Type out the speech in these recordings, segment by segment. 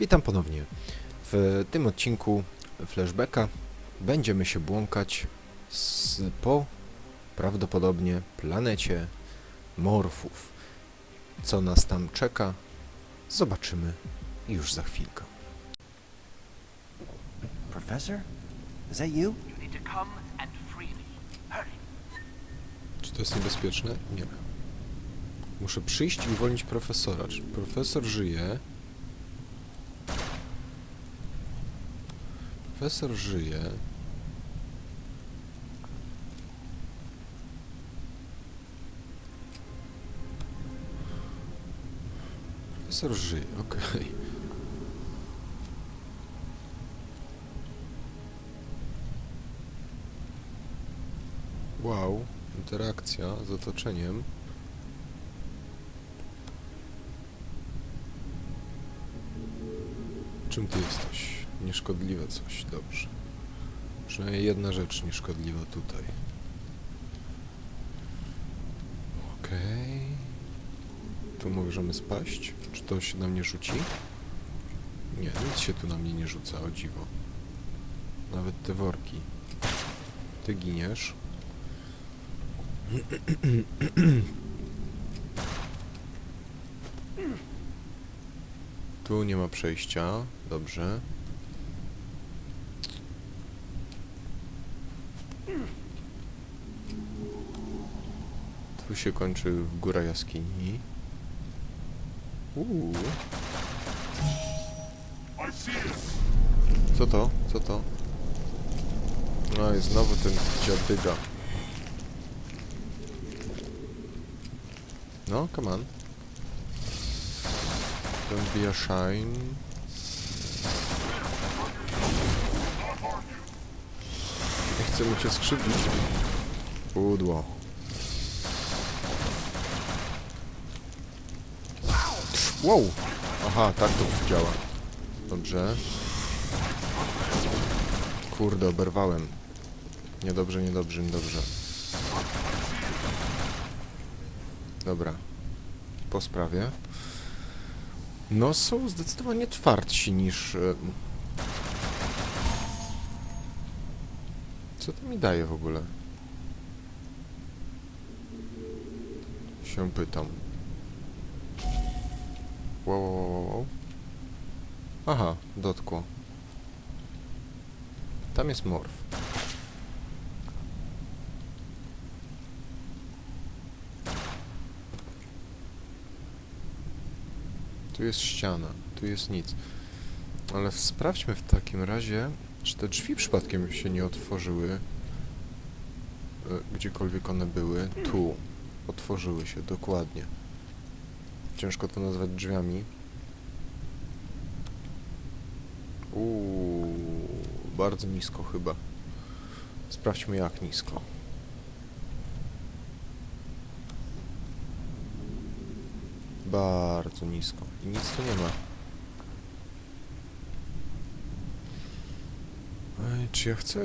Witam ponownie. W tym odcinku flashbacka będziemy się błąkać z, po prawdopodobnie planecie morfów. Co nas tam czeka, zobaczymy już za chwilkę. Professor? Is that you? You need to come and free me. Hurry. Czy to jest niebezpieczne? Nie. Muszę przyjść i uwolnić profesora. Czy profesor żyje? Profesor żyje. Profesor żyje, okej. Wow, interakcja z otoczeniem. Czym ty jesteś? Nieszkodliwe coś, dobrze. Przynajmniej jedna rzecz nieszkodliwa tutaj. Okej. Tu możemy spaść? Czy to się na mnie rzuci? Nie, nic się tu na mnie nie rzuca, o dziwo. Nawet te worki. Ty giniesz. Tu nie ma przejścia. Dobrze. Tu się kończy w góra jaskini. Uuu. Co to? Co to? No i znowu ten dziadyga. No, come on. Don't be a shine. Nie chcę mu cię skrzywdzić. Pudło. Wow! Aha, tak to działa. Dobrze. Kurde, oberwałem. Niedobrze, niedobrze, niedobrze. Dobra. Po sprawie. No, są zdecydowanie twardsi niż... e, Co to mi daje w ogóle? Się pytam. Wow, wow, wow, wow. Aha, dotkło. Tam jest morf. Tu jest ściana, tu jest nic. Ale sprawdźmy w takim razie, czy te drzwi przypadkiem się nie otworzyły. e, Gdziekolwiek one były. Tu. Otworzyły się, dokładnie. Ciężko to nazwać drzwiami. Uuu, bardzo nisko chyba. Sprawdźmy jak nisko. Bardzo nisko. I nic tu nie ma. Ej, czy ja chcę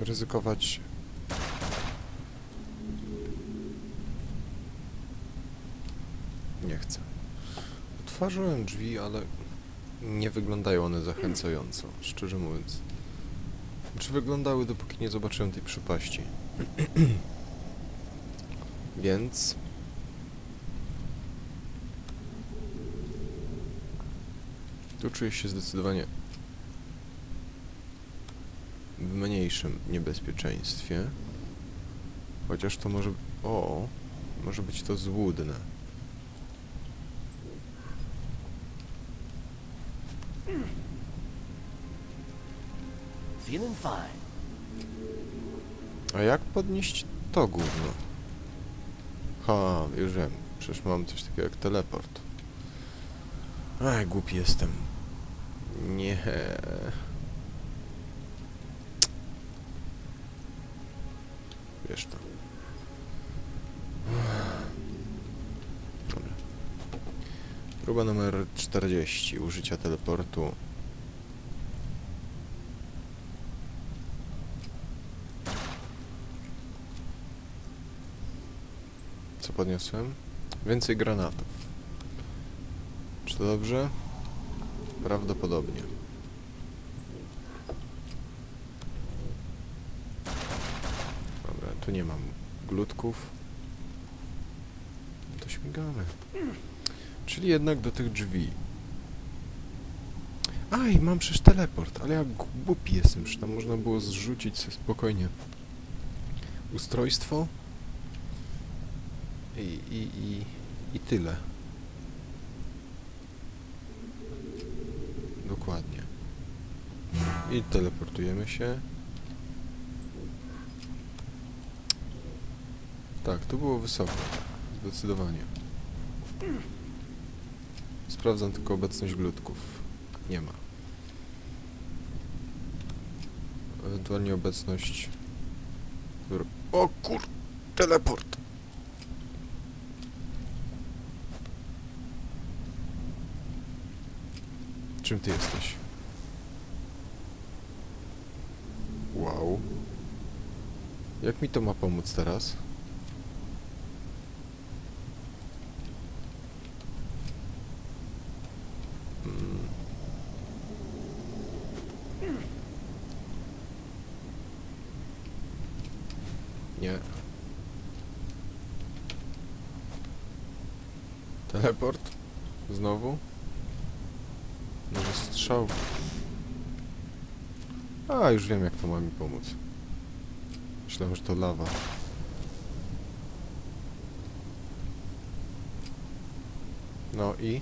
ryzykować... Chcę. Otworzyłem drzwi, ale nie wyglądają one zachęcająco, szczerze mówiąc. Czy wyglądały, dopóki nie zobaczyłem tej przepaści. Więc... Tu czuję się zdecydowanie w mniejszym niebezpieczeństwie. Chociaż to może... O! Może być to złudne. Feeling fine. A jak podnieść to gówno? Ha, już wiem. Przecież mam coś takiego jak teleport. Aj, głupi jestem. Nie. Wiesz to. Dobra. Próba numer 40. Użycia teleportu. Co podniosłem? Więcej granatów. Czy to dobrze? Prawdopodobnie. Dobra, tu nie mam glutków. To śmigamy. Czyli jednak do tych drzwi. Aj, mam przecież teleport, ale ja głupi jestem, że tam można było zrzucić sobie spokojnie ustrojstwo i, i, i, i tyle. Dokładnie. I teleportujemy się. Tak, tu było wysoko. Zdecydowanie. Sprawdzam tylko obecność glutków. Nie ma. Ewentualnie obecność... O kur... Teleport! Czym ty jesteś? Wow. Jak mi to ma pomóc teraz? Mm. Nie. Teleport? Znowu? Może strzał? A, już wiem jak to ma mi pomóc. Myślałem, że to lawa. No i?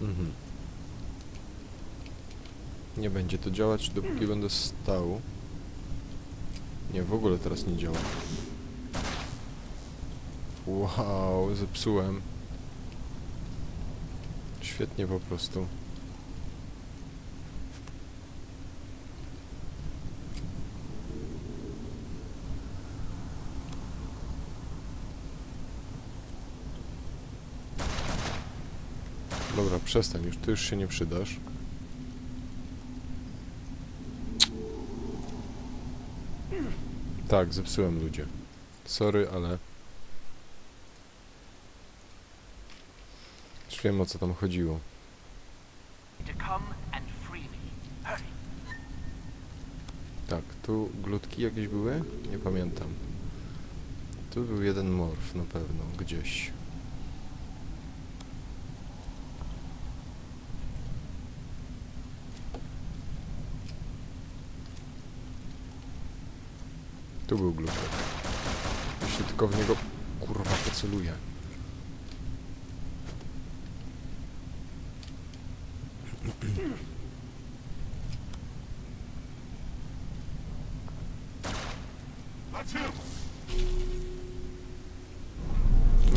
Mhm. Nie będzie to działać, dopóki będę stał. Nie, w ogóle teraz nie działa. Wow, zepsułem. Świetnie po prostu. Dobra, przestań już, ty już się nie przydasz. Tak, zepsułem ludzie. Sorry, ale... Już wiem o co tam chodziło. Tak, tu glutki jakieś były? Nie pamiętam. Tu był jeden morf na pewno, gdzieś. Tu był glutek. Jeśli tylko w niego kurwa poceluję.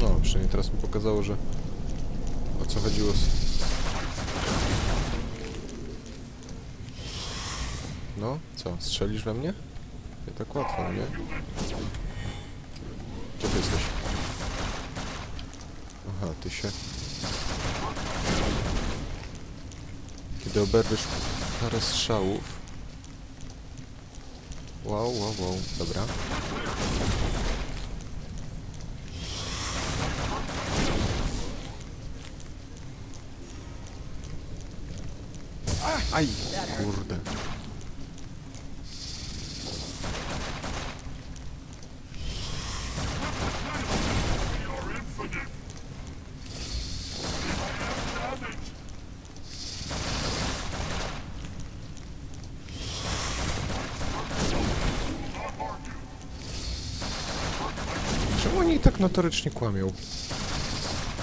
No, przynajmniej teraz mi pokazało, że o co chodziło z... No, co, strzelisz we mnie? Nie tak łatwo, no nie? Gdzie ty jesteś? Aha, ty się... Kiedy oberwiesz parę strzałów... Wow, wow, wow, dobra. Aj, kurde. Czemu oni tak notorycznie kłamią?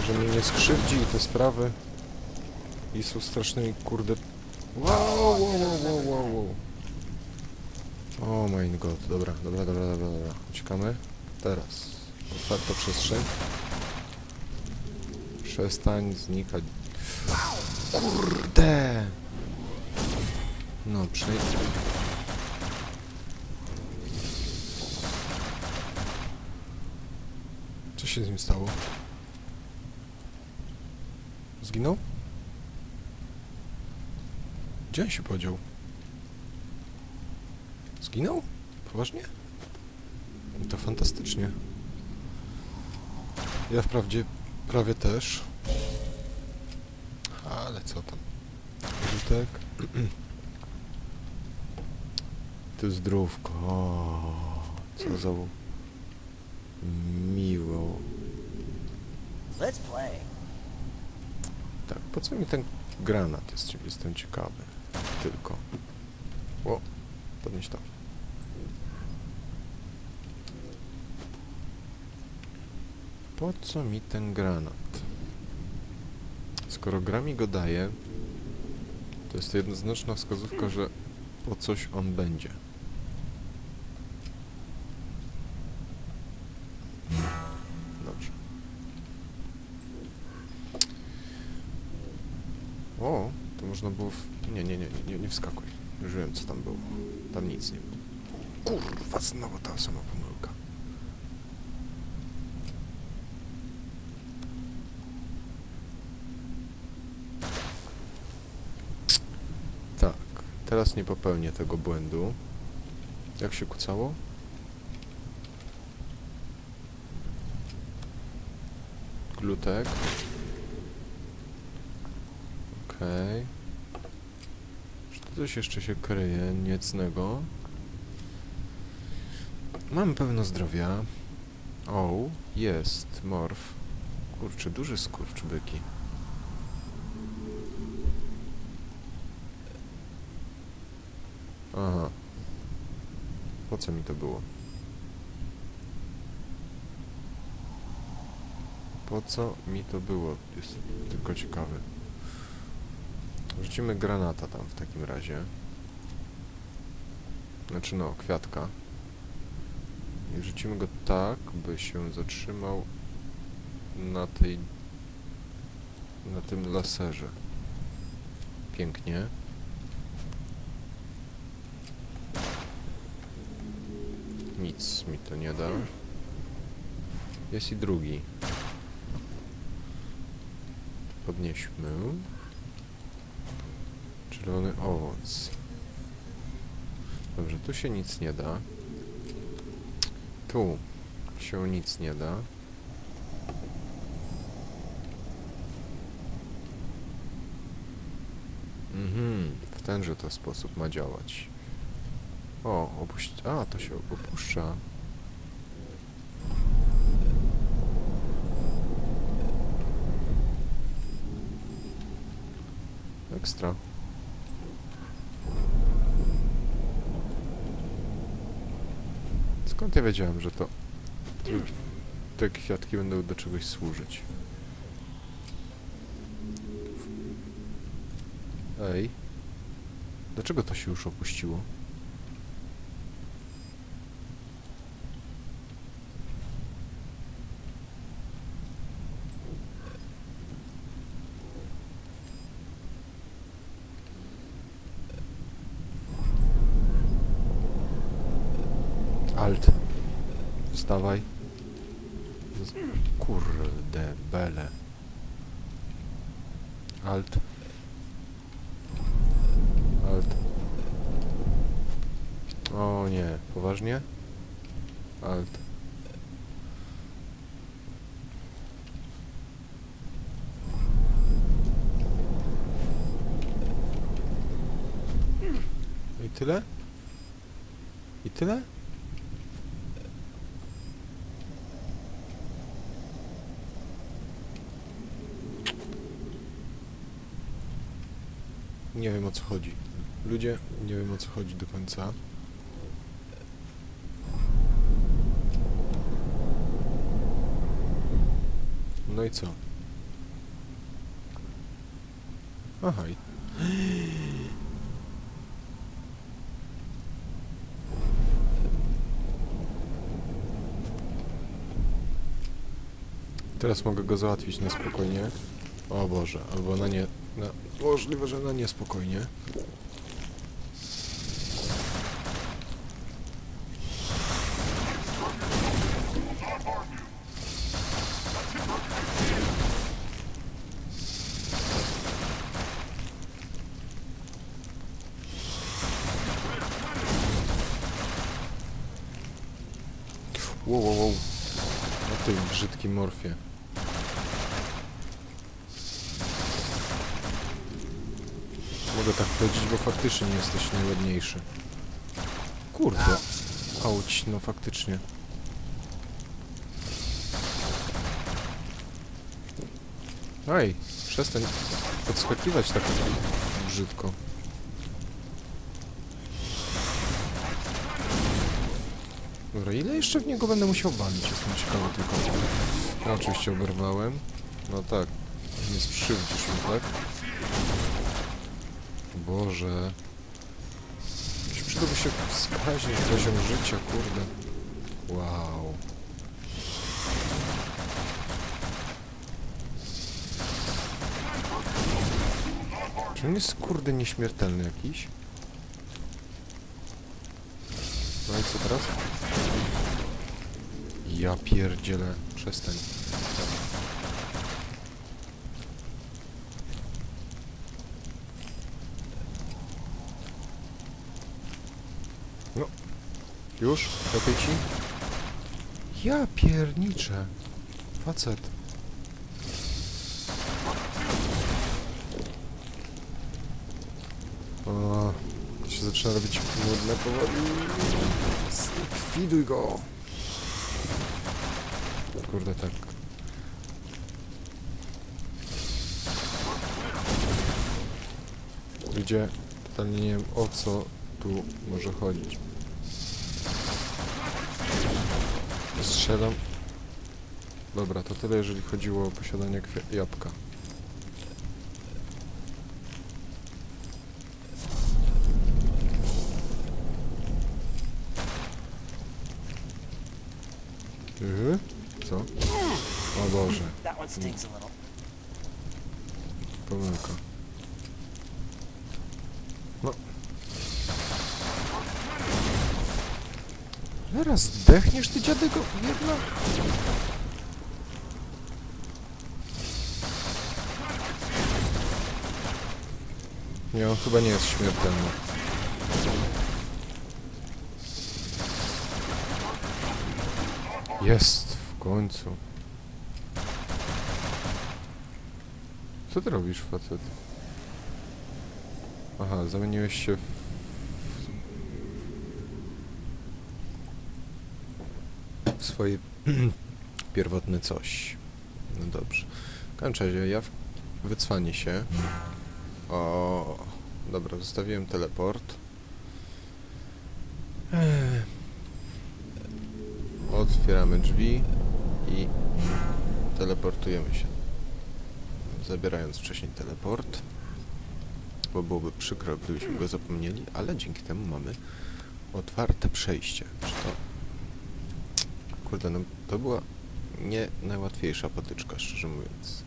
Że mnie nie skrzywdzi i te sprawy i są strasznymi kurde... Wow, wow, wow, wow, wow. O mein god, dobra, dobra, dobra, dobra, dobra. Uciekamy. Teraz. Otwarta przestrzeń. Przestań znikać. Kurde! No, przynajmniej... Co się z nim stało? Zginął? Gdzie on się podział? Zginął? Poważnie? To fantastycznie. Ja wprawdzie prawie też. Ale co tam? Rzutek. Tu zdrówko. O, co za miło. Let's play. Tak, po co mi ten granat? Jest, jestem ciekawy. Tylko. O, podnieś to. Po co mi ten granat? Skoro gra mi go daje, to jest jednoznaczna wskazówka, że po coś on będzie. Było... W... Nie, nie, nie, nie, nie wskakuj. Już wiem, co tam było. Tam nic nie było. Kurwa, znowu ta sama pomyłka. Tak, teraz nie popełnię tego błędu. Jak się kucało? Glutek. Okej. Tu coś jeszcze się kryje niecnego? Mam pełno zdrowia. O, jest, morf. Kurczę, duży skurcz byki. Aha. Po co mi to było? Po co mi to było? Jestem tylko ciekawy. Rzucimy granata tam w takim razie. Znaczy no, kwiatka. I rzucimy go tak, by się zatrzymał na tej... na tym laserze. Pięknie. Nic mi to nie da. Jest i drugi. Podnieśmy. Czerwony owoc. Dobrze, tu się nic nie da. Tu się nic nie da. Mhm, w tenże to sposób ma działać. O, opuść... A, to się opuszcza. Ekstra. Skąd ja wiedziałem, że to... Te kwiatki będą do czegoś służyć? Ej. Dlaczego to się już opuściło? Alt. Wstawaj. Z- Bele. Alt. Alt. O nie, poważnie? Alt. I tyle? I tyle? Nie wiem o co chodzi. Ludzie, nie wiem o co chodzi do końca. No i co? Aha. i- Teraz mogę go załatwić na spokojnie. O Boże, albo na nie... Na, możliwe, że na niespokojnie. Wow, wow, wow. Na tym brzydkim morfie. mogę tak powiedzieć, bo faktycznie nie jesteś najładniejszy. Kurde. Auć, no faktycznie. Ej, przestań podskakiwać tak brzydko. Dobra, ile jeszcze w niego będę musiał walić? Jestem ciekawy tylko. Ja oczywiście oberwałem. No tak, nie skrzywdzisz mi, tak? Boże. Jakiś przydałby się wskaźnik, poziom życia, kurde. Wow. Czy on jest kurde nieśmiertelny jakiś? No i co teraz? Ja pierdzielę. Przestań. No. Już? Lepiej ci? Ja pierniczę. Facet. O, to się zaczyna robić nudne powoli. Zlikwiduj go. Kurde, tak. Gdzie totalnie nie wiem o co tu może chodzić. Strzelam. Dobra, to tyle jeżeli chodziło o posiadanie jabłka. Yy? Co? O Boże, pomyłka. No. Zaraz zdechniesz ty dziadego jedna? Nie, on chyba nie jest śmiertelny. Jest, w końcu. Co ty robisz, facet? Aha, zamieniłeś się w... w swoje pierwotne coś. No dobrze. W każdym razie, ja wycwanie się. O, dobra, zostawiłem teleport. Otwieramy drzwi i teleportujemy się. Zabierając wcześniej teleport, bo byłoby przykro, gdybyśmy go zapomnieli, ale dzięki temu mamy otwarte przejście. Czy to... Kurde, no to była nie najłatwiejsza potyczka, szczerze mówiąc.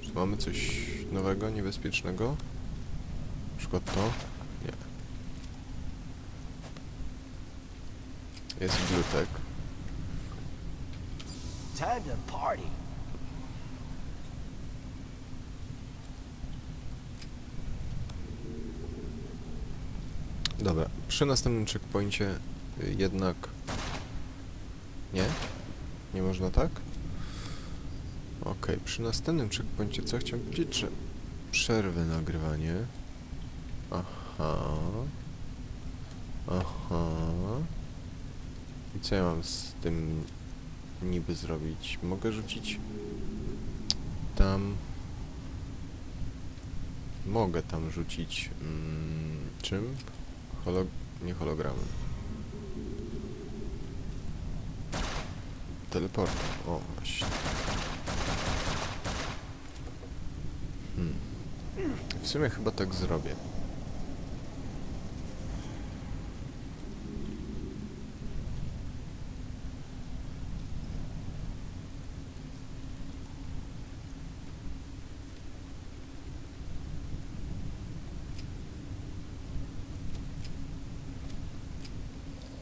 Czy mamy coś nowego, niebezpiecznego? Na przykład to? Nie. Jest glutek. Time to party. Dobra, przy następnym checkpoincie y, jednak... Nie? Nie można tak? Okej, przy następnym checkpoincie co chciałem powiedzieć, że przerwę nagrywanie. Aha. Aha. I co ja mam z tym niby zrobić? Mogę rzucić tam... Mogę tam rzucić... Mm, czym? Holo... nie hologramem. Teleportem. O, właśnie. Hmm. W sumie chyba tak zrobię.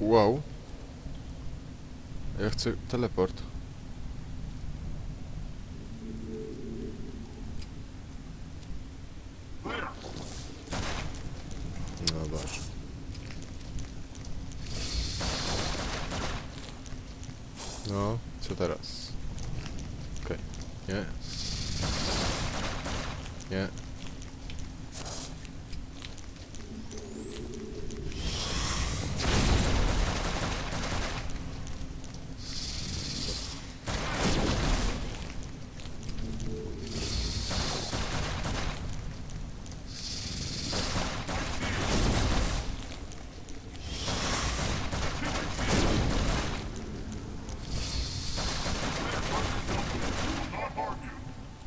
Wow. Ja chcę teleport. No Boże. No, co teraz? Okej. Nie. Nie.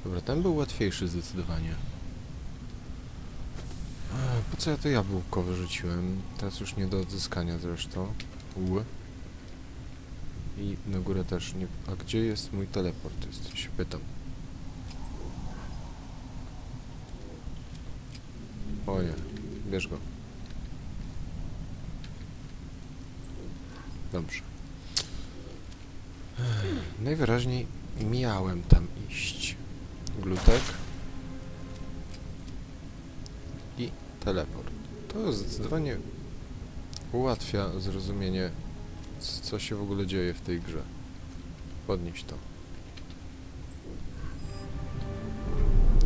Dobra, ten był łatwiejszy zdecydowanie. Po co ja to jabłko wyrzuciłem? Teraz już nie do odzyskania zresztą. U. I na górę też nie... A gdzie jest mój teleport? Jest, się pytam. Oje, bierz go. Dobrze. Najwyraźniej miałem tam iść. Glutek. I teleport. To zdecydowanie ułatwia zrozumienie, co się w ogóle dzieje w tej grze. Podnieś to.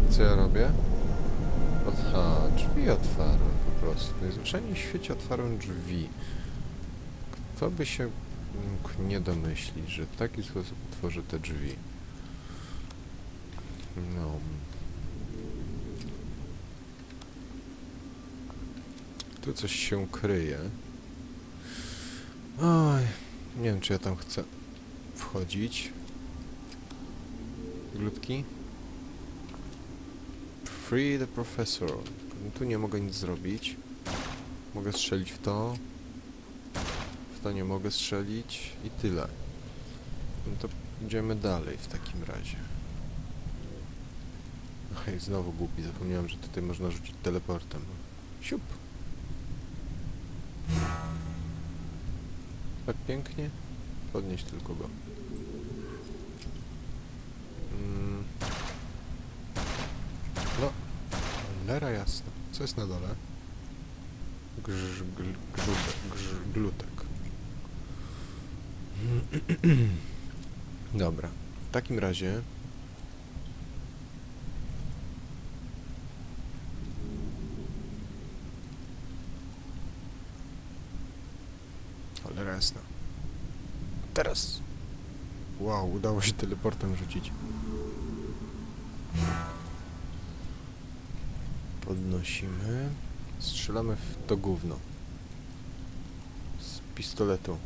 Co ja robię? Aha, drzwi otwarłem po prostu. Najzwyczajniej w świecie otwarłem drzwi. Kto by się mógł nie domyślić, że w taki sposób otworzę te drzwi? No. Tu coś się kryje. Oj, nie wiem czy ja tam chcę wchodzić. Glutki? Free the professor. No Tu nie mogę nic zrobić. Mogę strzelić w to. W to nie mogę strzelić i tyle. No to idziemy dalej w takim razie. Ej, znowu głupi, zapomniałem, że tutaj można rzucić teleportem. Siup! Tak pięknie? Podnieś tylko go. Mm. No, cholera jasna. Co jest na dole? Grz, gl, grz, glutek. Dobra. W takim razie... Cholera jasna. Teraz! Wow, udało się teleportem rzucić. Podnosimy. Strzelamy w to gówno. Z pistoletu.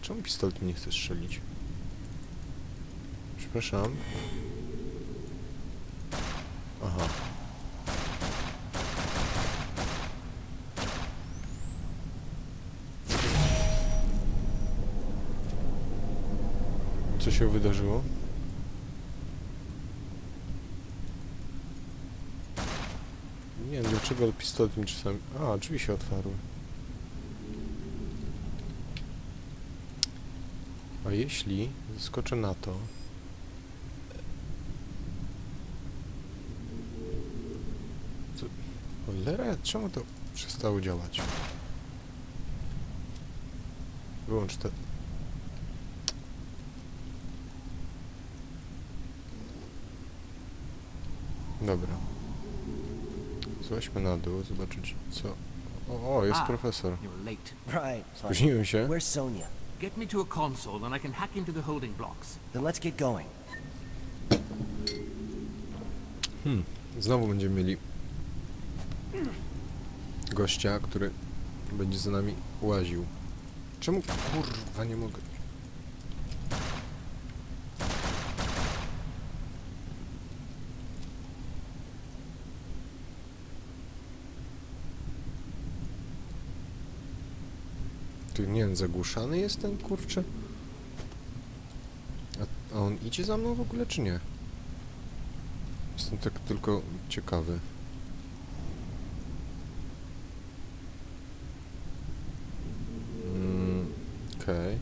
Czemu pistolet mi nie chce strzelić? Przepraszam. Aha. Co się wydarzyło? Nie wiem dlaczego, ale pistolet mi czasami... A, drzwi się otwarły. A jeśli skoczę na to... Co? Cholera, czemu to przestało działać? Wyłącz te... Dobra. Złaźmy na dół, zobaczyć co... O, o jest Ah. profesor. You're late. Right. fine. Spóźniłem się. Where's Sonia? Get me to a console and I can hack into the holding blocks. Then let's get going. Hmm. Znowu będziemy mieli gościa, który będzie za nami łaził. Czemu kurwa nie mogę? Ty nie wiem, zagłuszany jest ten kurczę? A, on idzie za mną w ogóle czy nie? Jestem tak tylko ciekawy. Mm, Okej.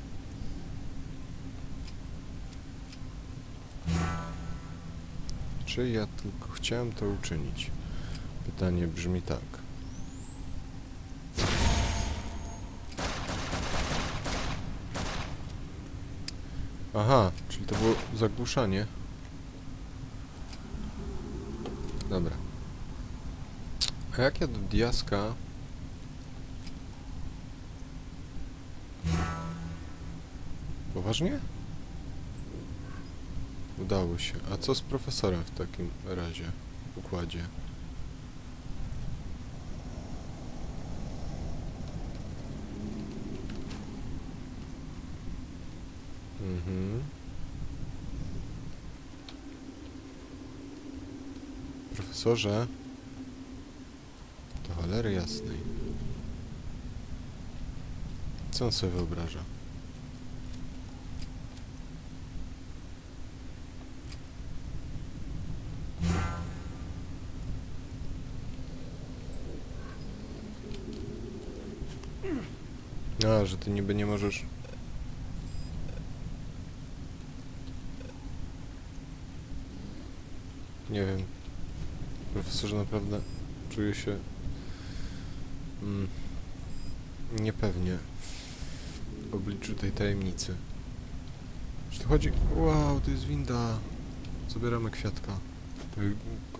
Czy ja tylko chciałem to uczynić? Pytanie brzmi tak. Aha, czyli to było zagłuszanie. Dobra. A jak ja do diaska... Poważnie? Udało się. A co z profesorem w takim razie? W układzie. Mhm. Profesorze. Do cholery jasnej. Co on sobie wyobraża? A, że ty niby nie możesz... Nie wiem. Profesorze, naprawdę czuję się... Mm, niepewnie w obliczu tej tajemnicy. Czy to chodzi... Wow, to jest winda. Zabieramy kwiatka.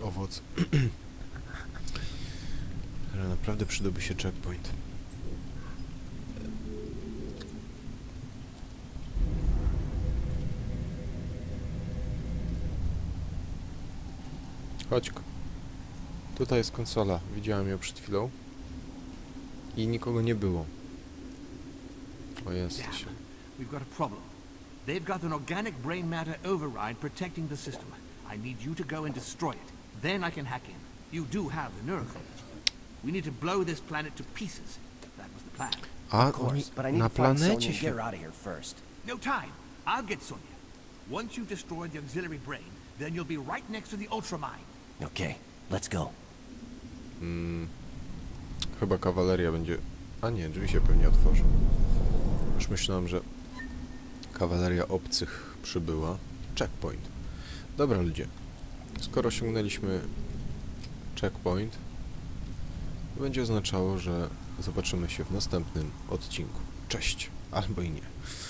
Owoc. Ale naprawdę przydałby się checkpoint. Chodź. Tutaj jest konsola. Widziałem ją przed chwilą. I nikogo nie było. O, jesteś. Damn, we've got a problem. They've got an organic brain matter override protecting the system. I need you to go and destroy it. Then I can hack in. You do have the neurophage. We need to blow this planet to pieces. That was the plan. A, oni na planecie się... No time. I'll get Sonya. Once you've destroyed the auxiliary brain, then you'll be right next to the ultramine. Okay, let's go. Mm, chyba kawaleria będzie... A nie, drzwi się pewnie otworzą. Już myślałem, że kawaleria obcych przybyła. Checkpoint. Dobra ludzie, skoro osiągnęliśmy checkpoint, będzie oznaczało, że zobaczymy się w następnym odcinku. Cześć, albo i nie.